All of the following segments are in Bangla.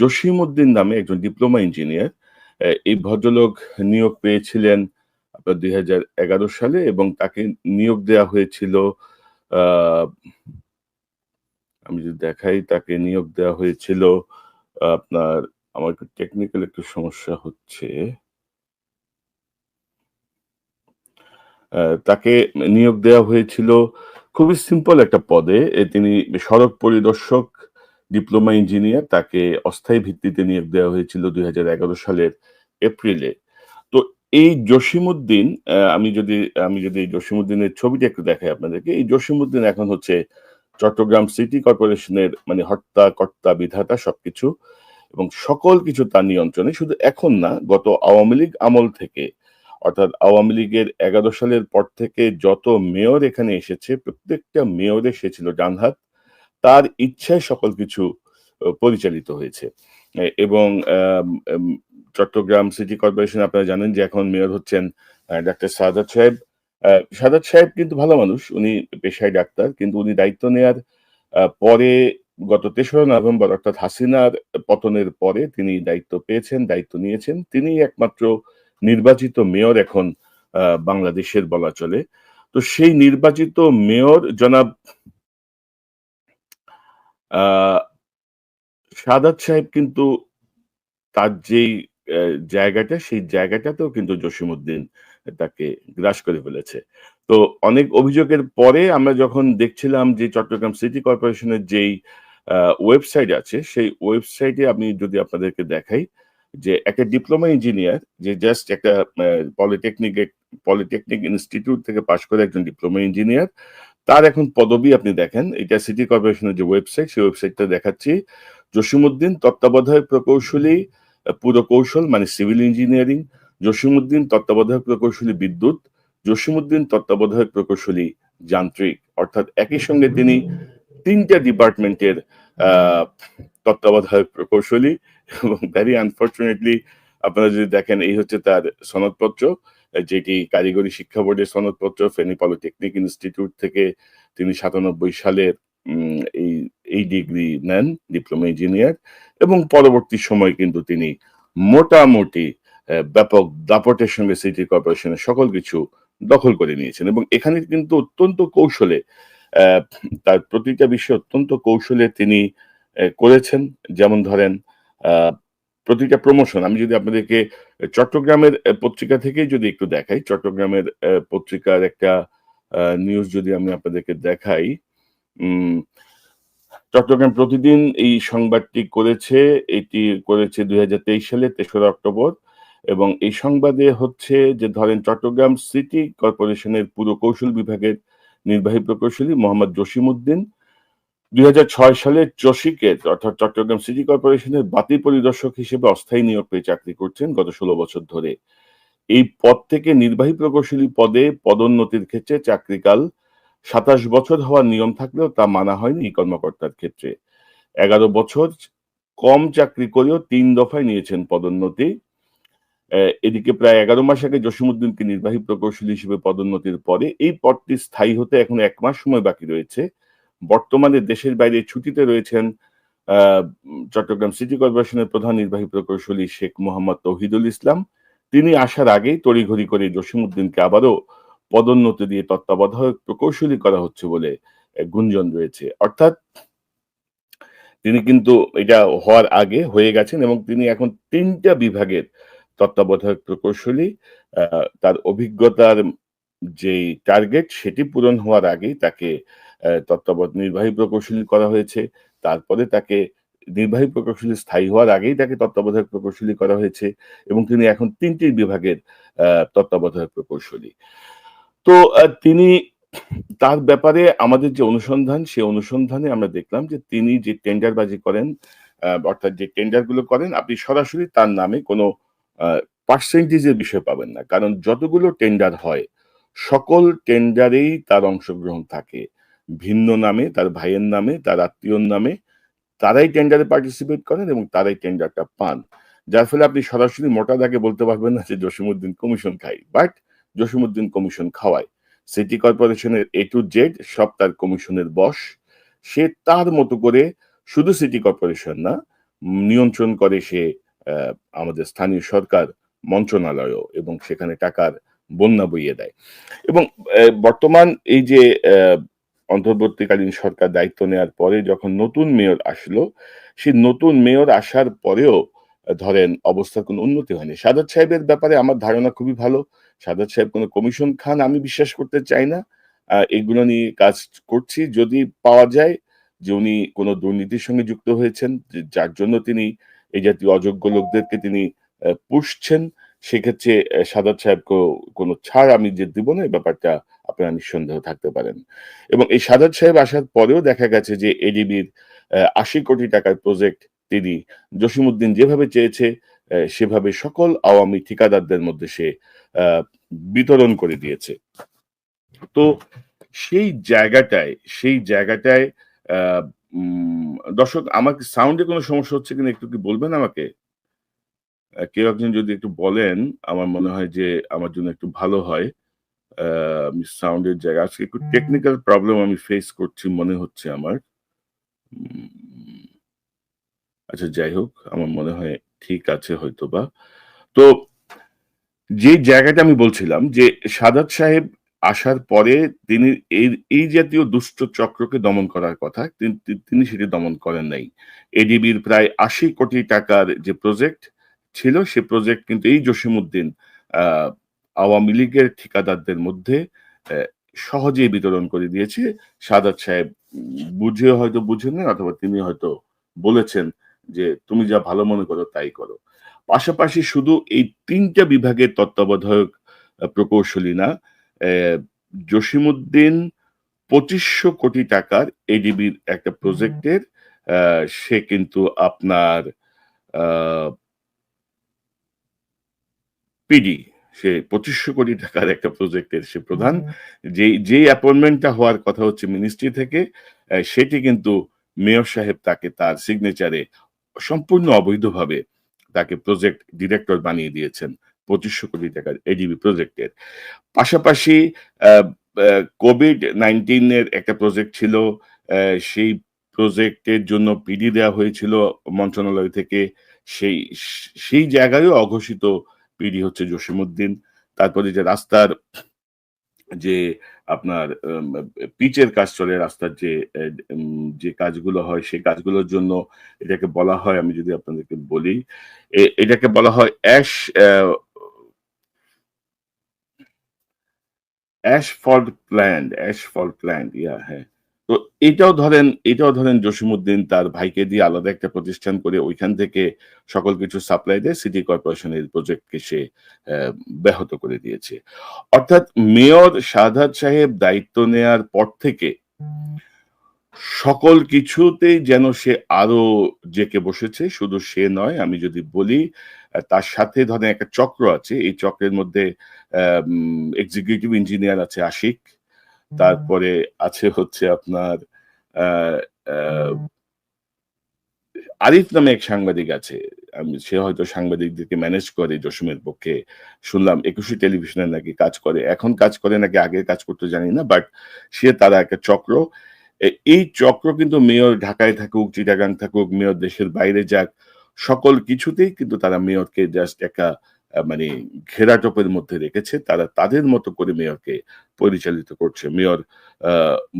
জসিম উদ্দিন নামে একজন ডিপ্লোমা ইঞ্জিনিয়ার এই ভদ্রলোক নিয়োগ পেয়েছিলেন আপনার দুই হাজার এগারো সালে এবং তাকে নিয়োগ দেওয়া হয়েছিল আমি যদি দেখাই, তাকে নিয়োগ দেওয়া হয়েছিল, আপনার, আমার একটু টেকনিক্যাল একটু সমস্যা হচ্ছে। তাকে নিয়োগ দেওয়া হয়েছিল, খুবই সিম্পল একটা পদে তিনি সড়ক পরিদর্শক ডিপ্লোমা ইঞ্জিনিয়ার তাকে অস্থায়ী ভিত্তিতে নিয়োগ দেওয়া হয়েছিল দু হাজার এগারো সালের এপ্রিলে। তো এই জসিমউদ্দিন আহ, আমি যদি আমি যদি এই জসিমউদ্দিনের ছবিটা একটু দেখাই আপনাদেরকে এই জসিমউদ্দিন এখন হচ্ছে চট্টগ্রাম সিটি কর্পোরেশনের মানে হর্তা কর্তা বিধাতা সবকিছু এবং সকল কিছু তার নিয়ন্ত্রণে। শুধু এখন না গত আওয়ামী লীগ আমল থেকে অর্থাৎ আওয়ামী লীগের এগারো সালের পর থেকে যত মেয়র এখানে এসেছে প্রত্যেকটা মেয়রে সে ছিল ডানহাত তার ইচ্ছায় সকল কিছু পরিচালিত হয়েছে। এবং চট্টগ্রাম সিটি কর্পোরেশন আপনারা জানেন যে এখন মেয়র হচ্ছেন ডাক্তার সাদাত সাহেব। সাদাত সাহেব কিন্তু ভালো মানুষ, উনি পেশায় ডাক্তার, কিন্তু উনি দায়িত্ব নেয়ার পরে গত তেসরা নভেম্বর অর্থাৎ হাসিনার পতনের পরে তিনি দায়িত্ব পেয়েছেন, দায়িত্ব নিয়েছেন। তিনি একমাত্র নির্বাচিত মেয়র এখন বাংলাদেশের বলা চলে। তো সেই নির্বাচিত মেয়র জনাব সাদাত সাহেব কিন্তু তার যেই জায়গাটা, সেই জায়গাটাতেও কিন্তু জসিমউদ্দিন তাকে গ্রাস করে ফেলেছে। তো অনেক অভিযোগের পরে আমরা যখন দেখছিলাম যে চট্টগ্রাম সিটি কর্পোরেশনের যেই ওয়েবসাইট আছে, সেই ওয়েবসাইটে আমি যদি আপনাদেরকে দেখাই যে একটা ডিপ্লোমা ইঞ্জিনিয়ার যে জাস্ট একটা পলিটেকনিক পলিটেকনিক ইনস্টিটিউট থেকে পাশ করে একজন ডিপ্লোমা ইঞ্জিনিয়ার তার এখন পদবি আপনি দেখেন, এটা সিটি কর্পোরেশনের যে ওয়েবসাইট সেই ওয়েবসাইটটা দেখাচ্ছি। জসিমউদ্দিন তত্ত্বাবধায়ক প্রকৌশলী পুরকৌশল মানে সিভিল ইঞ্জিনিয়ারিং জসিমউদ্দিন তত্ত্বাবধায়ক প্রকৌশলী বিদ্যুৎ, জসিমউদ্দিন তত্ত্বাবধায়ক প্রকৌশলী যান্ত্রিক। অর্থাৎ একই সঙ্গে তিনি তিনটা ডিপার্টমেন্টের তত্ত্বাবধায়ক প্রকৌশলী এবং ভেরি আনফর্চুনেটলি আপনারা যদি দেখেন, এই হচ্ছে তার সনদপত্র। যেটি কারিগরি শিক্ষা বোর্ডের সনদপত্র, ফেনী পলিটেকনিক ইনস্টিটিউট থেকে তিনি সাতানব্বই সালের এই এই ডিগ্রি নেন, ডিপ্লোমা ইঞ্জিনিয়ার, এবং পরবর্তী সময় কিন্তু তিনি মোটামুটি ব্যাপক দাপটের সঙ্গে সিটি কর্পোরেশনের সকল কিছু দখল করে নিয়েছেন। এবং এখানে কিন্তু অত্যন্ত কৌশলে তার প্রতিটা বিষয়ে অত্যন্ত কৌশলে তিনি করেছেন। যেমন ধরেন প্রতিটা প্রমোশন আমি যদি আপনাদেরকে চট্টগ্রামের পত্রিকা থেকেই যদি একটু দেখাই, চট্টগ্রামের পত্রিকার একটা নিউজ যদি আমি আপনাদেরকে দেখাই চট্টগ্রাম প্রতিদিন এই সংবাদটি করেছে, এটি করেছে দুই সালে, তেসরা অক্টোবর, এবং এই সংবাদে হচ্ছে যে, ধরেন চট্টগ্রাম সিটি কর্পোরেশনের পুরো কৌশল বিভাগের নির্বাহী প্রকৌশলী মোহাম্মদ জসিমউদ্দিন দুই হাজার ছয় সালে চসিকের অর্থাৎ চট্টগ্রাম সিটি কর্পোরেশনের বাতি পরিদর্শক হিসেবে অস্থায়ী নিয়োগ পেয়ে চাকরি করছেন গত ষোলো বছর ধরে। এই পদ থেকে নির্বাহী প্রকৌশলী পদে পদোন্নতির ক্ষেত্রে চাকরিকাল সাতাশ বছর হওয়ার নিয়ম থাকলেও তা মানা হয়নি এই কর্মকর্তার ক্ষেত্রে। এগারো বছর কম চাকরি করেও তিন দফায় নিয়েছেন পদোন্নতি। এদিকে প্রায় এগারো মাস আগে জসিমউদ্দিনকে নির্বাহী প্রকৌশলী হিসেবে পদোন্নতির পরে এই পদটি স্থায়ী হতে এখন এক মাস সময় বাকি রয়েছে। বর্তমানে দেশের বাইরে ছুটিতে রয়েছেন চট্টগ্রাম সিটি কর্পোরেশনের প্রধান নির্বাহী প্রকৌশলী শেখ মোহাম্মদ তৌহিদুল ইসলাম। তিনি আসার আগেই তড়িঘড়ি করে জসিমউদ্দিনকে আবারও পদোন্নতি দিয়ে তত্ত্বাবধায়ক প্রকৌশলী করা হচ্ছে বলে গুঞ্জন রয়েছে। অর্থাৎ তিনি কিন্তু এটা হওয়ার আগে হয়ে গেছেন এবং তিনি এখন তিনটা বিভাগের তত্ত্বাবধায়ক প্রকৌশলী তার অভিজ্ঞতার যে টার্গেট সেটি পূরণ হওয়ার আগেই তাকে আহ, তত্ত্বাবধায়ক নির্বাহী প্রকৌশলী করা হয়েছে। তারপরে তাকে নির্বাহী প্রকৌশলী স্থায়ী হওয়ার আগেই তাকে তত্ত্বাবধায়ক প্রকৌশলী করা হয়েছে এবং তিনি এখন তিনটি বিভাগের তত্ত্বাবধায়ক প্রকৌশলী। তো তিনি তার ব্যাপারে আমাদের যে অনুসন্ধান সেই অনুসন্ধানে আমরা দেখলাম যে তিনি যে টেন্ডারবাজি করেন অর্থাৎ যে টেন্ডারগুলো করেন, আপনি সরাসরি তার নামে কোনো পার্সেন্টেজের বিষয় পাবেন না। কারণ যতগুলো টেন্ডার হয়, সকল টেন্ডারেই তার অংশগ্রহণ থাকে। ভিন্ন নামে, তার ভাইয়ের নামে, তার আত্মীয়র নামে, তারাই টেন্ডারে পার্টিসিপেট করেন এবং তারাই টেন্ডারটা পান। যার ফলে আপনি সরাসরি মোটা দাগে বলতে পারবেন না যে জসিমউদ্দিন কমিশন খাই বাট জসিমউদ্দিন কমিশন খাওয়ায়। সিটি কর্পোরেশনের এ টু জেড সব তার কমিশনের বস সে তার মতো করে শুধু সিটি কর্পোরেশন না, নিয়ন্ত্রণ করে সে আমাদের স্থানীয় সরকার মন্ত্রণালয়ও এবং সেখানে টাকার বন্যা বইয়ে দেয়। এবং বর্তমান এই যে অন্তর্বর্তীকালীন সরকার দায়িত্ব নেওয়ার পরে যখন নতুন মেয়র আসলো, সেই নতুন মেয়র আসার পরেও ধরেন অবস্থার কোনো উন্নতি হয়নি। সাদাত সাহেবের ব্যাপারে আমার ধারণা খুবই ভালো। সাদাত সাহেব কোনো কমিশন খান আমি বিশ্বাস করতে চাই না। এগুলো নিয়ে কাজ করছি। যদি পাওয়া যায় যে উনি কোনো দুর্নীতির সঙ্গে যুক্ত হয়েছেন, যার জন্য তিনি এই জাতীয় অযোগ্য লোকদেরকে তিনি পুষছেন, সেক্ষেত্রে সাদাত সাহেবকেও কোনো ছাড় আমি যে দিব না, এই ব্যাপারটা আপনারা নিঃসন্দেহ থাকতে পারেন। এবং এই সাদাত সাহেব আসার পরেও দেখা গেছে যে এডিবির ৮০ কোটি টাকার প্রজেক্ট তিনি জসীমউদ্দিন যেভাবে চেয়েছে সেভাবে সকল আওয়ামী ঠিকাদারদের মধ্যে সে বিতরণ করে দিয়েছে। তো সেই জায়গাটায়, সেই জায়গাটায় দর্শক আমার সাউন্ডে কোনো সমস্যা হচ্ছে কিনা একটু কি বলবেন আমাকে? কেউ একজন যদি একটু বলেন, আমার মনে হয় যে আমার জন্য একটু ভালো হয়। আমি সাউন্ডের জায়গায় আজকে একটু টেকনিক্যাল প্রবলেম আমি ফেস করছি মনে হচ্ছে আমার। আচ্ছা যাই হোক, আমার মনে হয় ঠিক আছে হয়তোবা। তো যে জায়গাটা আমি বলছিলাম যে সাদাত সাহেব আসার পরে তিনি এই, এই জাতীয় দুষ্ট চক্রকে দমন করার কথা। তিনি সেটি দমন করেন নাই। এডিবির প্রায় ৮০ কোটি টাকার যে প্রজেক্ট ছিল, সে প্রজেক্ট কিন্তু এই জসীমউদ্দিন আওয়ামী লীগের ঠিকাদারদের মধ্যে সহজেই বিতরণ করে দিয়েছে। সাদাত সাহেব বুঝে হয়তো বুঝেন অথবা তিনি হয়তো বলেছেন যে, "তুমি যা ভালো মনে করো তাই করো।" পাশাপাশি শুধু এই তিনটা বিভাগের তত্ত্বাবধায়ক প্রকৌশলী না, জসীমউদ্দিন ২৫০০ কোটি টাকার এডিবির একটা প্রজেক্টের সে কিন্তু আপনার আ পিডি। সে ২৫০০ কোটি টাকার একটা প্রজেক্টের সে প্রধান। যে যেই অ্যাপয়েন্টমেন্টটা হওয়ার কথা হচ্ছে মিনিস্ট্রি থেকে, সেটি কিন্তু মেয়র সাহেব তাকে তার সিগনেচারে সম্পূর্ণ অবৈধভাবে তাকে প্রজেক্ট ডিরেক্টর বানিয়ে দিয়েছেন। পঁচিশশো কোটি টাকার এডিবি প্রজেক্টের। পাশাপাশি কোভিড-19 এর একটা প্রজেক্ট ছিল। সেই প্রজেক্টের জন্য পিডি দেওয়া হয়েছিল মন্ত্রণালয় থেকে। সেই সেই জায়গায়ও অঘোষিত পিডি হচ্ছে জসীমউদ্দিন। তারপরে যে রাস্তার যে আপনার পিচের কাজ চলে রাস্তার যে যে কাজগুলো হয়, সেই কাজগুলোর জন্য এটাকে বলা হয় আমি যদি আপনাদেরকে বলি, এটাকে বলা হয় ash uh asphalt plant, asphalt plant yeah হ্যাঁ। তো এটাও ধরেন এটাও ধরেন জসীমউদ্দিন তার ভাইকে দিয়ে আলাদা একটা প্রতিষ্ঠান করে ওইখান থেকে সকল কিছু সাপ্লাই দেয়। সিটি কর্পোরেশনের প্রজেক্টকে সে ব্যাহত করে দিয়েছে। অর্থাৎ মেয়র সাদাত সাহেব দায়িত্ব নেয়ার পর থেকে সকল কিছুতেই যেন সে আরও জেঁকে বসেছে। শুধু সে নয়, আমি যদি বলি তার সাথে ধরেন একটা চক্র আছে। এই চক্রের মধ্যে এক্সিকিউটিভ ইঞ্জিনিয়ার আছে আশিক। তারপরে আছে হচ্ছে আপনার আরিফ নামে এক সাংবাদিক আছে। আমি সে হয়তো সাংবাদিকদেরকে ম্যানেজ করে জসিমের পক্ষে। শুনলাম একুশে টেলিভিশনে নাকি কাজ করে। এখন কাজ করে নাকি আগে কাজ করতে জানি না। বাট সে তারা একটা চক্র। এই চক্র কিন্তু মেয়র ঢাকায় থাকুক, চিটাগাং থাকুক, মেয়র দেশের বাইরে যাক, সকল কিছুতেই কিন্তু তারা মেয়রকে জাস্ট একটা মানে ঘেরাটোপের মধ্যে রেখেছে। তারা তাদের মতো করে মেয়রকে পরিচালিত করছে। মেয়র আ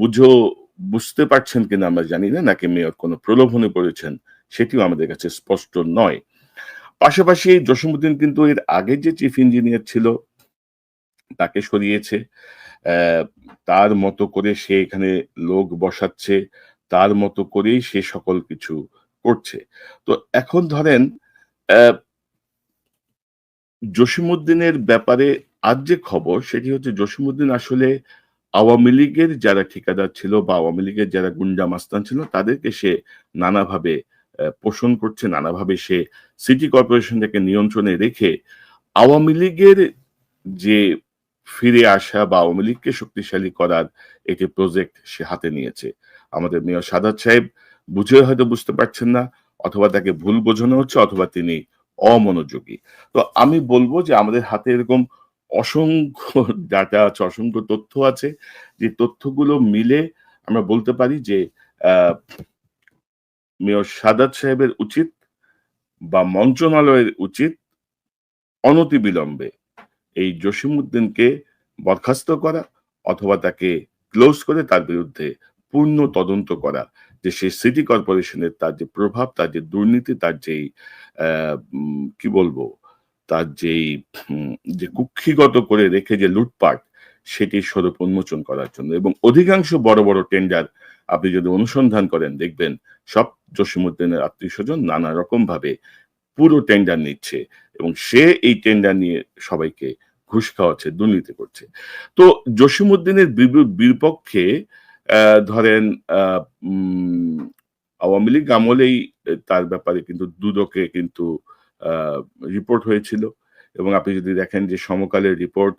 বুঝেও বুঝতে পারছেন কিনা আমরা জানি না, নাকি মেয়র কোনো প্রলোভনে পড়েছেন, সেটিও আমাদের কাছে স্পষ্ট নয়। পাশাপাশি জসীমউদ্দিন কিন্তু এর আগে যে চিফ ইঞ্জিনিয়ার ছিল, তাকে সরিয়েছে। তার মতো করে সে এখানে লোক বসাচ্ছে। তার মতো করেই সে সকল কিছু করছে। তো এখন ধরেন অ্যা জসীমউদ্দিনের ব্যাপারে আজ যে খবর সেটি হচ্ছে জসীমউদ্দিন আসলে আওয়ামী লীগের যারা ঠিকাদার ছিল বা আওয়ামী লীগের যারা গুন্ডা মাস্তান ছিল তাদেরকে সে নানাভাবে পোষণ করছে, নানাভাবে সে সিটি কর্পোরেশনটাকে নিয়ন্ত্রণে রেখে আওয়ামী লীগের যে ফিরে আসা বা আওয়ামী লীগকে শক্তিশালী করার একটি প্রজেক্ট সে হাতে নিয়েছে। আমাদের মেয়র সাদাত সাহেব বুঝে হয়তো বুঝতে পারছেন না অথবা তাকে ভুল বোঝানো হচ্ছে অথবা তিনি অমনোযোগী। তো আমি বলব যে আমাদের হাতে এরকম অসংখ্য ডাটা আছে, অসংখ্য তথ্য আছে। যে তথ্যগুলো মিলে আমরা বলতে পারি যে মেয়র সাদাত সাহেবের উচিত বা মন্ত্রণালয়ের উচিত অনতিবিলম্বে এই জসিমউদ্দিনকে বরখাস্ত করা অথবা তাকে ক্লোজ করে তার বিরুদ্ধে পূর্ণ তদন্ত করা যে সে সিটি কর্পোরেশনের তার যে প্রভাব, তার যে দুর্নীতি, তার যেই কি বলব, তার যেই যে কুক্ষিগত করে রেখে যে লুটপাট, সেটি স্বরূপ উন্মোচন করার জন্য। এবং অধিকাংশ বড় বড় টেন্ডার আপনি যদি অনুসন্ধান করেন, দেখবেন সব জসিমুদ্দিনের আত্মীয় স্বজন নানা রকম ভাবে পুরো টেন্ডার নিচ্ছে এবং সে এই টেন্ডার নিয়ে সবাইকে ঘুষ খাওয়াচ্ছে, দুর্নীতি করছে। তো জসিমুদ্দিনের বিপক্ষে ধরেন আওয়ামী লীগ আমলেই তার ব্যাপারে কিন্তু দুদকে কিন্তু রিপোর্ট হয়েছিল। এবং আপনি যদি দেখেন যে সমকালের রিপোর্ট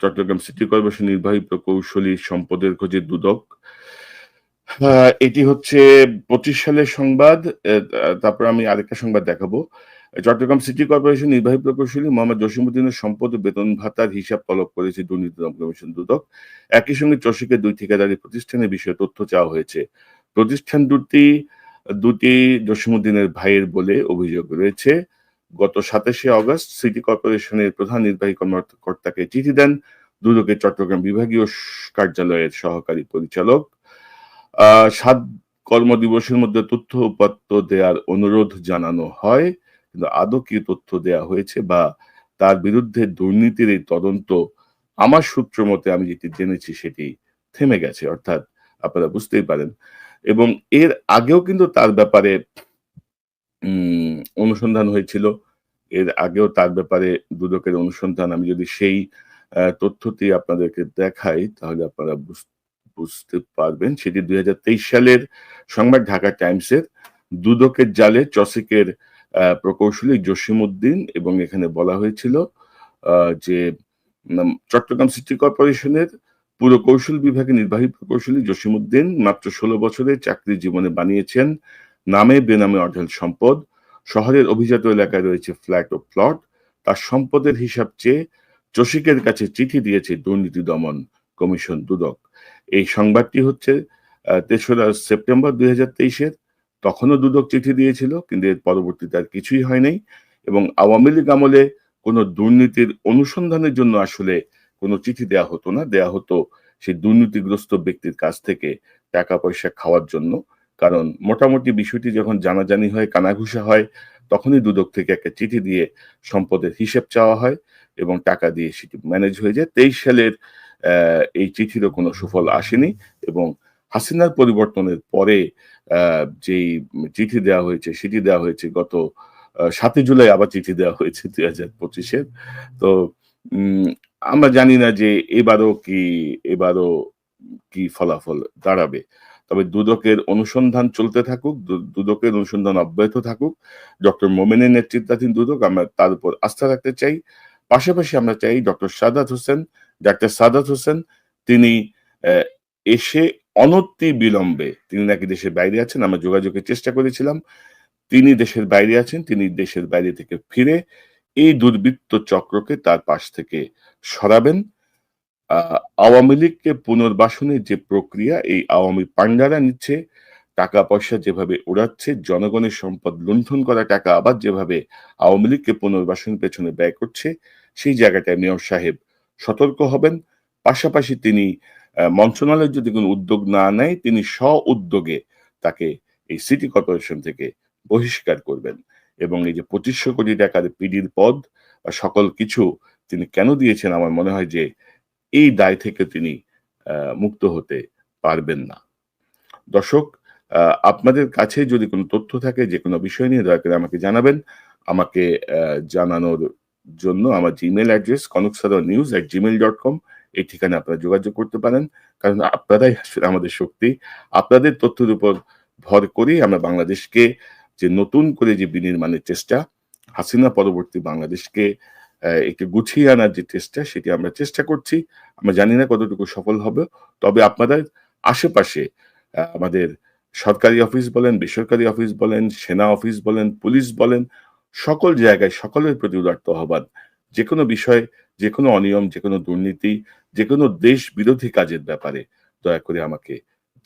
চট্টগ্রাম সিটি কর্পোরেশন নির্বাহী প্রকৌশলী সম্পদের খোঁজে দুদক। এটি হচ্ছে পঁচিশ সালের সংবাদ তারপর আমি আরেকটা সংবাদ দেখাবো। চট্টগ্রাম সিটি কর্পোরেশন নির্বাহী প্রকৌশলী মোহাম্মদ জসিমুদ্দিনের সম্পদ বেতন ভাতার হিসাব তলব করেছে দুর্নীতি দমন কমিশন দুদক। একই সঙ্গে চসিকের দুই ঠিকাদারি প্রতিষ্ঠানের বিষয়ে তথ্য চাওয়া হয়েছে। প্রতিষ্ঠান দুটি দুটি জসিমুদ্দিনের ভাইয়ের বলে অভিযোগ রয়েছে। গত সাতাশে অগস্ট সিটি কর্পোরেশনের প্রধান নির্বাহী কর্মকর্তাকে চিঠি দেন দুদকের চট্টগ্রাম বিভাগীয় কার্যালয়ের সহকারী পরিচালক। সাত কর্মদিবসের মধ্যে তথ্য উপাত্ত দেওয়ার অনুরোধ জানানো হয়। কিন্তু আদৌ কি তথ্য দেওয়া হয়েছে বা তার বিরুদ্ধে দুর্নীতির এই তদন্ত আমার সূত্র মতে আমি যেটি জেনেছি সেটি থেমে গেছে অর্থাৎ আপনারা বুঝতেই পারেন। এবং এর আগেও কিন্তু তার ব্যাপারে অনুসন্ধান হয়েছিল। এর আগেও তার ব্যাপারে দুদকের অনুসন্ধান আমি যদি সেই তথ্যটি আপনাদেরকে দেখাই তাহলে আপনারা বুঝ- বুঝতে পারবেন। সেটি দুই হাজার তেইশ সালের সংবাদ ঢাকা টাইমসের দুদকের জালে চসিকের আহ, প্রকৌশলী জসিমউদ্দিন এবং এখানে বলা হয়েছিল যে চট্টগ্রাম সিটি কর্পোরেশনের পুরো কৌশল বিভাগের নির্বাহী প্রকৌশলী জসিমউদ্দিন মাত্র ষোলো বছরের চাকরি জীবনে বানিয়েছেন নামে বেনামে অঢেল সম্পদ। শহরের অভিজাত এলাকায় রয়েছে ফ্ল্যাট ও প্লট। তার সম্পদের হিসাব চেয়ে চসিকের কাছে চিঠি দিয়েছে দুর্নীতি দমন কমিশন দুদক। এই সংবাদটি হচ্ছে তেসরা সেপ্টেম্বর দুই হাজার তেইশের। তখনও দুদক চিঠি দিয়েছিল, কিন্তু এর পরবর্তীতে আর কিছুই হয় নাই এবং আওয়ামী লীগ আমলে কোনো দুর্নীতির অনুসন্ধানের জন্য আসলে কোনো চিঠি দেয়া হতো না। দেয়া হতো সেই দুর্নীতিগ্রস্ত ব্যক্তির কাছ থেকে টাকা পয়সা খাওয়ার জন্য। কারণ মোটামুটি বিষয়টি যখন জানাজানি হয়, কানাঘুষা হয়, তখনই দুদক থেকে একটা চিঠি দিয়ে সম্পদের হিসেব চাওয়া হয় এবং টাকা দিয়ে সেটি ম্যানেজ হয়ে যায়। তেইশ সালের এই চিঠিরও কোনো সুফল আসেনি এবং হাসিনার পরিবর্তনের পরে যেই চিঠি দেওয়া হয়েছে, সেটি দেওয়া হয়েছে, গত সাতই জুলাই আবার চিঠি দেওয়া হয়েছে দুই হাজার পঁচিশের তো আমরা জানি না যে এবারও কি এবারও কি ফলাফল দাঁড়াবে। তবে দুদকের অনুসন্ধান চলতে থাকুক দুদকের অনুসন্ধান অব্যাহত থাকুক। ডক্টর মোমেনের নেতৃত্বাধীন দুদক, আমরা তার উপর আস্থা রাখতে চাই। পাশাপাশি আমরা চাই ডক্টর সাদাত হোসেন, ডাক্তার সাদাত হোসেন, তিনি এসে অনতি বিলম্বে তিনি নাকি দেশের বাইরে আছেন, আমরা যোগাযোগের চেষ্টা করেছিলাম। তিনি দেশের বাইরে আছেন, তিনি দেশের বাইরে থেকে ফিরে এই দুর্বৃত্ত চক্রকে তার পাশ থেকে সরাবেন। আওয়ামী লীগকে পুনর্বাসনের যে প্রক্রিয়া, এই আওয়ামী পান্ডারা নিচ্ছে টাকা পয়সা যেভাবে উড়াচ্ছে জনগণের সম্পদ লুণ্ঠন করা টাকা আবার যেভাবে আওয়ামী লীগকে পুনর্বাসনের পেছনে ব্যয় করছে, সেই জায়গাটায় মেয়র সাহেব সতর্ক হবেন। পাশাপাশি তিনি মন্ত্রণালয় যদি কোনো উদ্যোগ না নেয়, তিনি স্ব উদ্যোগে তাকে এই সিটি কর্পোরেশন থেকে বহিষ্কার করবেন। এবং এই যে পঁচিশশো কোটি টাকার পিডির পদ বা সকল কিছু তিনি কেন দিয়েছেন, আমার মনে হয় যে এই দায় থেকে তিনি মুক্ত হতে পারবেন না। দর্শক আপনাদের কাছে যদি কোনো তথ্য থাকে, যে কোনো বিষয় নিয়ে দয়া করে আমাকে জানাবেন। আমাকে জানানোর জন্য আমার Gmail address Konok Sadar news at Gmail dot com এই ঠিকানা আপনারা যোগাযোগ করতে পারেন। কারণ আপনারাই আসলে আমাদের শক্তি। আপনাদের তথ্যের উপর ভর করেই আমরা বাংলাদেশকে যে নতুন করে যে বিনির্মাণের চেষ্টা, হাসিনা পরবর্তী বাংলাদেশকে একটু গুছিয়ে আনার যে চেষ্টা, সেটি আমরা চেষ্টা করছি। আমরা জানি না কতটুকু সফল হবে। তবে আপনাদের আশেপাশে আমাদের সরকারি অফিস বলেন, বেসরকারি অফিস বলেন, সেনা অফিস বলেন, পুলিশ বলেন, সকল জায়গায় সকলের প্রতি উদার্ত আহ্বান। যে কোনো বিষয় যে কোনো অনিয়ম যে কোনো দুর্নীতি যে কোনো দেশ বিরোধী কাজের ব্যাপারে দয়া করে আমাকে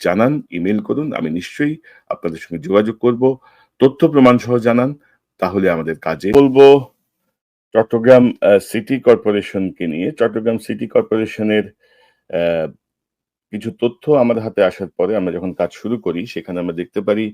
জানান, ইমেইল করুন। আমি নিশ্চয়ই আপনাদের সঙ্গে যোগাযোগ করব। তথ্য প্রমাণ সহ জানান। তাহলে আমাদের কাজে বলব চট্টগ্রাম সিটি কর্পোরেশনকে নিয়ে। চট্টগ্রাম সিটি কর্পোরেশনের কিছু তথ্য আমাদের হাতে আসার পরে আমরা যখন কাজ শুরু করি সেখানে আমরা দেখতে পারি